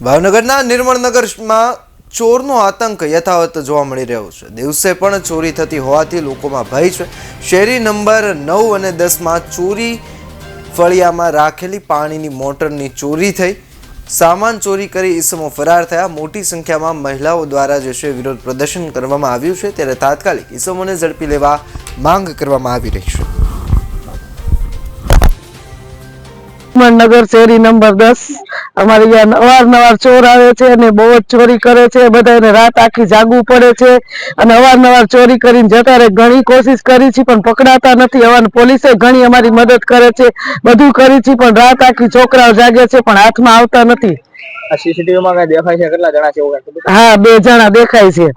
ભાવનગરના નિર્મળનગરમાં ચોરનો આતંક યથાવત જોવા મળી રહ્યો છે. દિવસે પણ ચોરી થતી હોવાથી લોકોમાં ભય છે. શેરી નંબર નવ અને દસમાં ચોરી ફળિયામાં રાખેલી પાણીની મોટરની ચોરી થઈ. સામાન ચોરી કરી ઈસમો ફરાર થયા. મોટી સંખ્યામાં મહિલાઓ દ્વારા જે છે વિરોધ પ્રદર્શન કરવામાં આવ્યું છે. ત્યારે તાત્કાલિક ઈસમોને ઝડપી લેવા માંગ કરવામાં આવી રહી છે. નગર શેરી નંબર દસ. અમારે અહીંયા અવારનવાર ચોર આવે છે અને બહુ જ ચોરી કરે છે. બધાને રાત આખી જાગવું પડે છે અને અવારનવાર ચોરી કરીને જતા રહે. ઘણી કોશિશ કરી છે પણ પકડાતા નથી. અવાર પોલીસે ઘણી અમારી મદદ કરે છે. બધું કરી છે પણ રાત આખી છોકરાઓ જાગે છે પણ હાથમાં આવતા નથી. આ સીસીટીવી માં કઈ દેખાય છે? કેટલા જણા છે હા બે જણા દેખાય છે.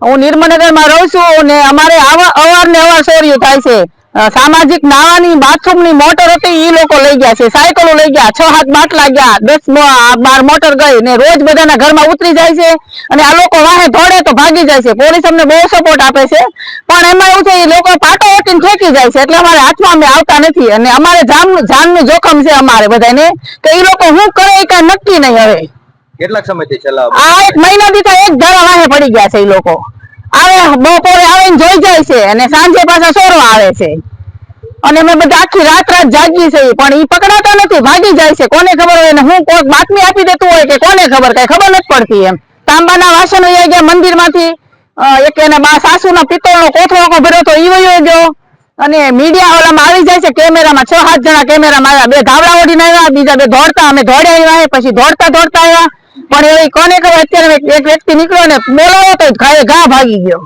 હું નિર્મનગરમાં રહું છું ને અમારે આવા અવાર ને અવાર ચોરીઓ થાય છે. સામાજિક નાવાની બાથરૂમની મોટર હતી ઈ લોકો લઈ ગયા છે. સાયકલો લઈ ગયા છ હાથ બાટલા ગયા દસ બાર મોટર ગઈ ને રોજ બધાના ઘરમાં ઉતરી જાય છે અને આ લોકો વાહે ધોડે તો ભાગી જાય છે. પોલીસ અમને બહુ સપોર્ટ આપે છે. પણ એમાં એવું છે એ લોકો પાટો ઓટીને ફેંકી જાય છે. એટલે અમારે હાથમાં અમે આવતા નથી અને અમારે જાન જાનનું જોખમ છે અમારે બધાને તો એ લોકો શું કરે એ કઈ નક્કી નહીં હવે. કેટલાક સમયથી છેલ્લા આ એક મહિના દીધા એક ધારા વાહે પડી ગયા છે એ લોકો. આવે, બપોરે આવીને જોઈ જાય છે અને સાંજે પાછા સોરવા આવે છે. અને અમે બધા આખી રાત રાત જાગી છે, પણ ઈ પકડાતા નથી, ભાગી જાય છે. કોને ખબર હોય ને હું કોઈક બાતમી આપી દેતું હોય કે કોને ખબર, કઈ ખબર નથી પડતી એમ. તાંબાના વાસણો લઈ ગયા મંદિરમાંથી એક એને બા સાસુના પિત્તળનો કોથળો આખો ભર્યો તો ઈ વયો ગયો. અને મીડિયા ઓલામાં આવી જાય છે, કેમેરામાં છ સાત જણા કેમેરામાં આવ્યા. બે ધાવડા ઓઢીને આવ્યા, બીજા બે દોડતા, અમે દોડ્યા, આવ્યા, પછી દોડતા દોડતા આવ્યા. પણ એ કોને ખબર? અત્યારે એક વ્યક્તિ નીકળ્યો ને મેળવ્યો તો ઘા ભાગી ગયો.